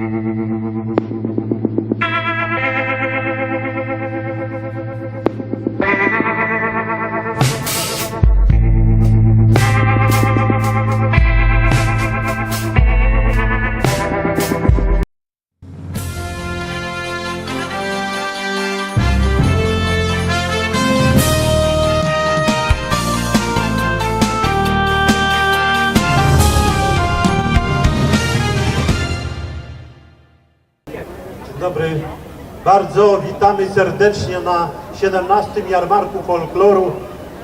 Thank you. Dobry. Bardzo witamy serdecznie na 17. Jarmarku Folkloru.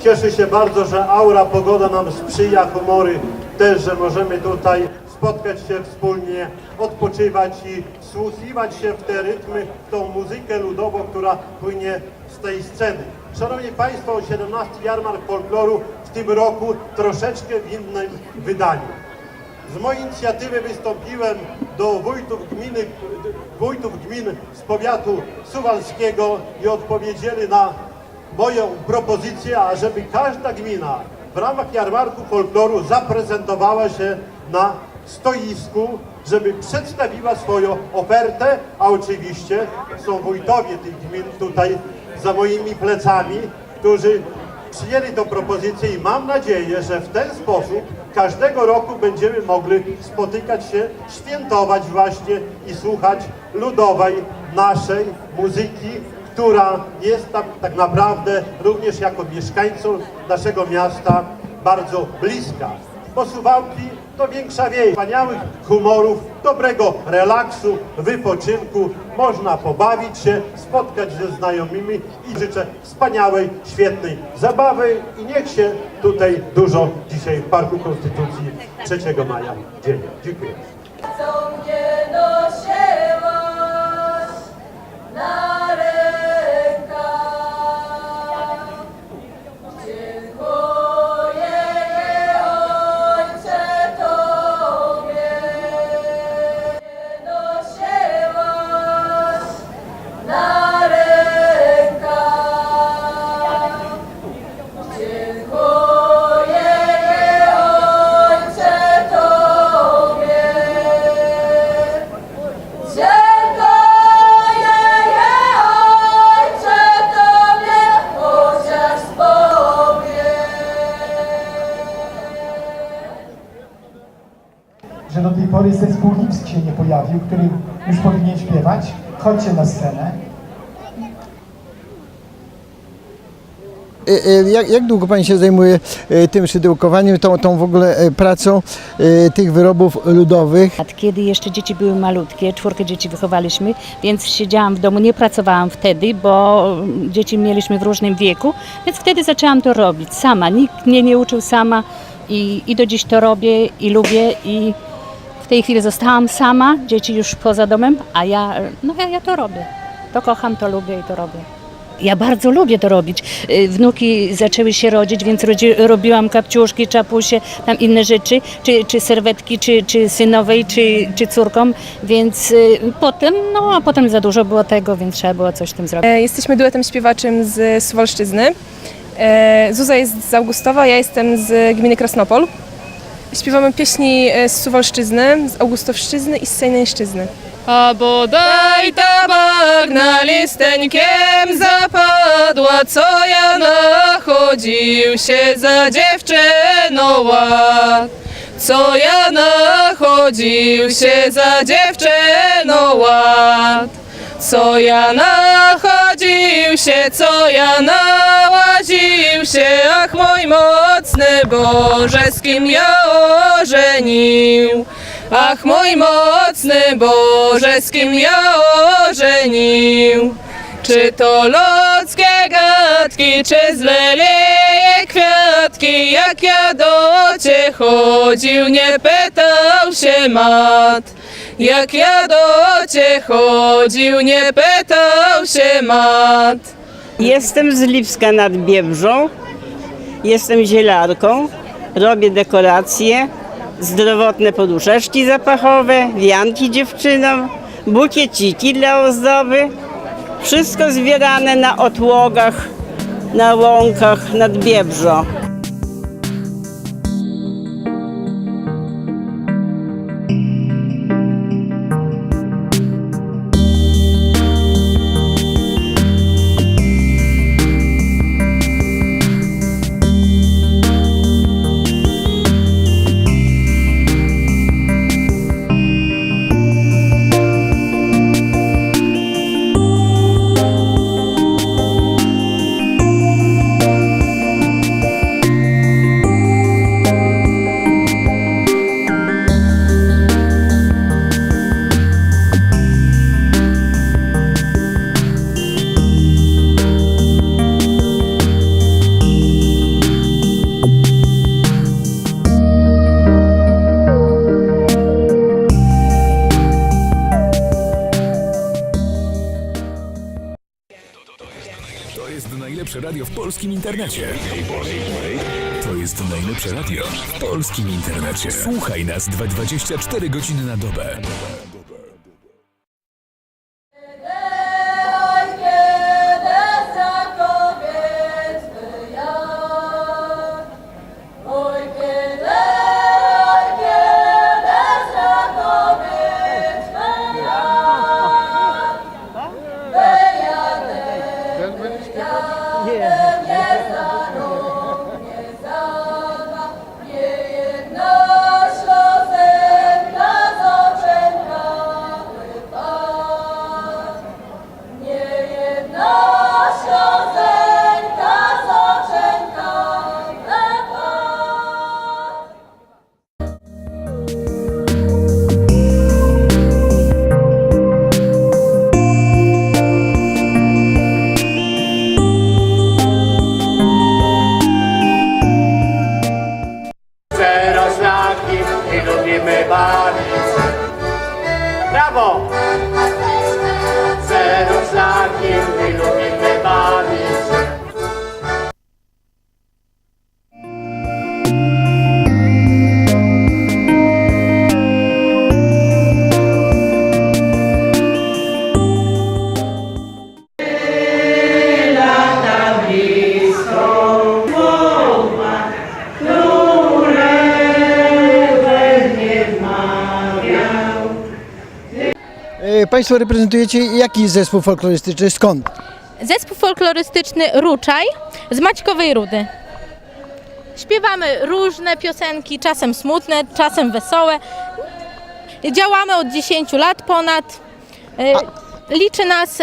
Cieszę się bardzo, że aura, pogoda nam sprzyja, humory też, że możemy tutaj spotkać się wspólnie, odpoczywać i wsłuchiwać się w te rytmy, w tą muzykę ludową, która płynie z tej sceny. Szanowni Państwo, 17. Jarmark Folkloru w tym roku troszeczkę w innym wydaniu. Z mojej inicjatywy wystąpiłem do wójtów gminy, wójtów gmin z powiatu suwalskiego i odpowiedzieli na moją propozycję, ażeby każda gmina w ramach jarmarku folkloru zaprezentowała się na stoisku, żeby przedstawiła swoją ofertę, a oczywiście są wójtowie tych gmin tutaj za moimi plecami, którzy przyjęli tę propozycję i mam nadzieję, że w ten sposób każdego roku będziemy mogli spotykać się, świętować właśnie i słuchać ludowej naszej muzyki, która jest tam tak naprawdę również jako mieszkańcom naszego miasta bardzo bliska. Bo Suwałki to większa wieś, wspaniałych humorów, dobrego relaksu, wypoczynku. Można pobawić się, spotkać ze znajomymi i życzę wspaniałej, świetnej zabawy i niech się tutaj dużo dzisiaj w Parku Konstytucji 3 maja dzieje. Dziękuję. Pojawił, który już powinien śpiewać. Chodźcie na scenę. E, e, Jak, jak długo Pani się zajmuje e, tym szydełkowaniem, tą, tą w ogóle pracą tych wyrobów ludowych? kiedy jeszcze dzieci były malutkie, czwórkę dzieci wychowaliśmy, więc siedziałam w domu, nie pracowałam wtedy, bo dzieci mieliśmy w różnym wieku, więc wtedy zaczęłam to robić sama. Nikt mnie nie uczył sama i, i do dziś to robię i lubię i w tej chwili zostałam sama, dzieci już poza domem, a ja, no ja, ja to robię. To kocham, to lubię i to robię. Ja bardzo lubię to robić. Y, Wnuki zaczęły się rodzić, więc rodzi, robiłam kapciuszki, czapusie, tam inne rzeczy, czy, czy serwetki, czy, czy synowej, czy, czy córkom, więc y, potem, no a potem za dużo było tego, więc trzeba było coś z tym zrobić. E, Jesteśmy duetem śpiewaczym z Suwalszczyzny. E, Zuza jest z Augustowa, ja jestem z gminy Krasnopol. Śpiewamy pieśni e, z Suwalszczyzny, z Augustowszczyzny i z Sejneńszczyzny. A bodaj ta bagna listeńkiem zapadła, co ja nachodził się za dziewczyną ład. Co ja nachodził się za dziewczyną ład. Co ja nachodził się, co ja nałaził się, ach mój mocny Boże, z kim ja ożenił. Ach mój mocny Boże, z kim ja ożenił. Czy to ludzkie gadki, czy zleleje kwiatki, jak ja do Cię chodził, nie pytał się mat. Jak ja do Cię chodził, nie pytał się mat. Jestem z Lipska nad Biebrzą. Jestem zielarką. Robię dekoracje, zdrowotne poduszeczki zapachowe, wianki dziewczynom, bukieciki dla ozdoby. Wszystko zbierane na otłogach, na łąkach nad Biebrzą. Najlepsze radio w polskim internecie. To jest najlepsze radio w polskim internecie. Słuchaj nas 24 godziny na dobę. Państwo reprezentujecie jaki zespół folklorystyczny, skąd? Zespół folklorystyczny Ruczaj z Maćkowej Rudy. Śpiewamy różne piosenki, czasem smutne, czasem wesołe. Działamy od 10 lat ponad. Y, Liczy nas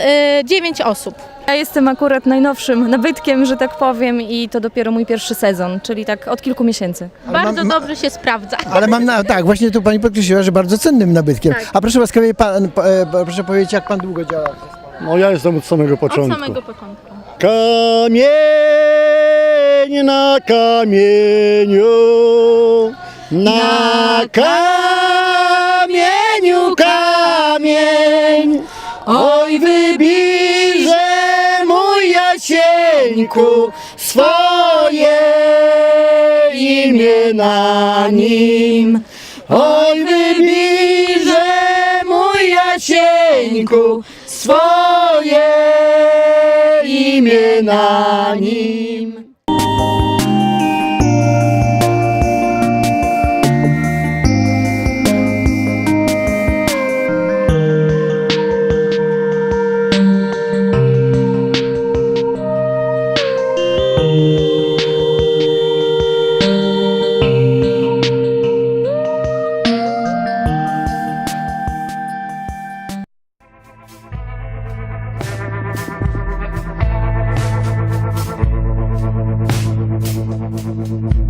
9 osób. Ja jestem akurat najnowszym nabytkiem, że tak powiem, i to dopiero mój pierwszy sezon, czyli tak od kilku miesięcy. Ale Bardzo mam- ma- dobrze się sprawdza. Ale mam na, tak, właśnie tu pani podkreśliła, że bardzo cennym nabytkiem. Tak. A proszę łaskawie, pan, pa- e, proszę powiedzieć, jak pan długo działa? w zespole? No ja jestem od samego Od początku. samego początku. Kamień na kamieniu, na kamieniu Jasieńku swoje imię na nim. Oj wybierze mój Jasieńku swoje imię na nim. Mm-hmm.